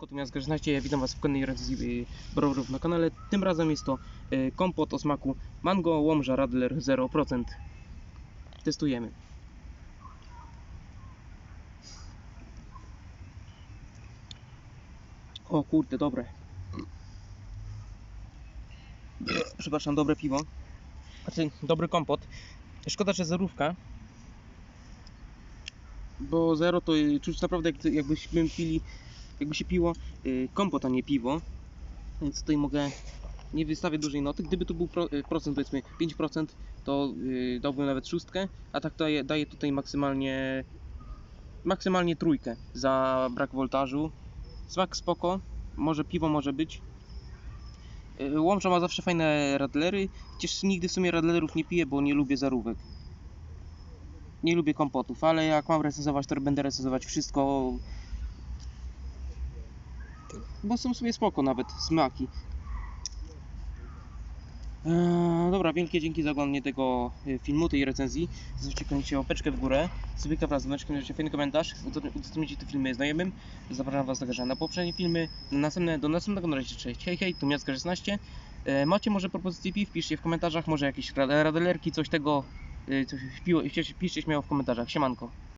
Siemanko, tu Miast Grażynaście, witam Was w kolejnej recenzji y, browarów na kanale. Tym razem jest to y, kompot o smaku mango, łomża, radler 0%. Testujemy. O kurde, dobre. Przepraszam, dobre piwo. Znaczy, dobry kompot. Szkoda, że zerówka. Bo zero to y, czuć naprawdę jak, jakbyśmy pili jakby się piło y, kompot, a nie piwo. Więc tutaj mogę nie wystawię dużej noty. Gdyby tu był y, procent, powiedzmy 5%, to y, dałbym nawet szóstkę, a tak daję, daję tutaj maksymalnie maksymalnie trójkę za brak woltażu. Smak spoko, może piwo może być. Y, Łomża ma zawsze fajne radlery, chociaż nigdy w sumie radlerów nie piję, bo nie lubię zarówek. Nie lubię kompotów, ale jak mam recenzować, to będę recenzować wszystko bo są sobie spoko nawet smaki. Eee, dobra, wielkie dzięki za oglądanie tego e, filmu, tej recenzji. Zostawcie koniecznie łapeczkę w górę, subika wraz z dzwoneczkiem, napiszcie fajny komentarz, udostępnijcie te filmy znajomym. Zapraszam Was także na poprzednie filmy. Na następne, do następnego na razie cześć. Hej, hej, tu Miacka 16. E, macie może propozycje piw, piszcie w komentarzach, może jakieś rad- radelerki, coś tego, e, coś piło, piszcie śmiało w komentarzach. Siemanko.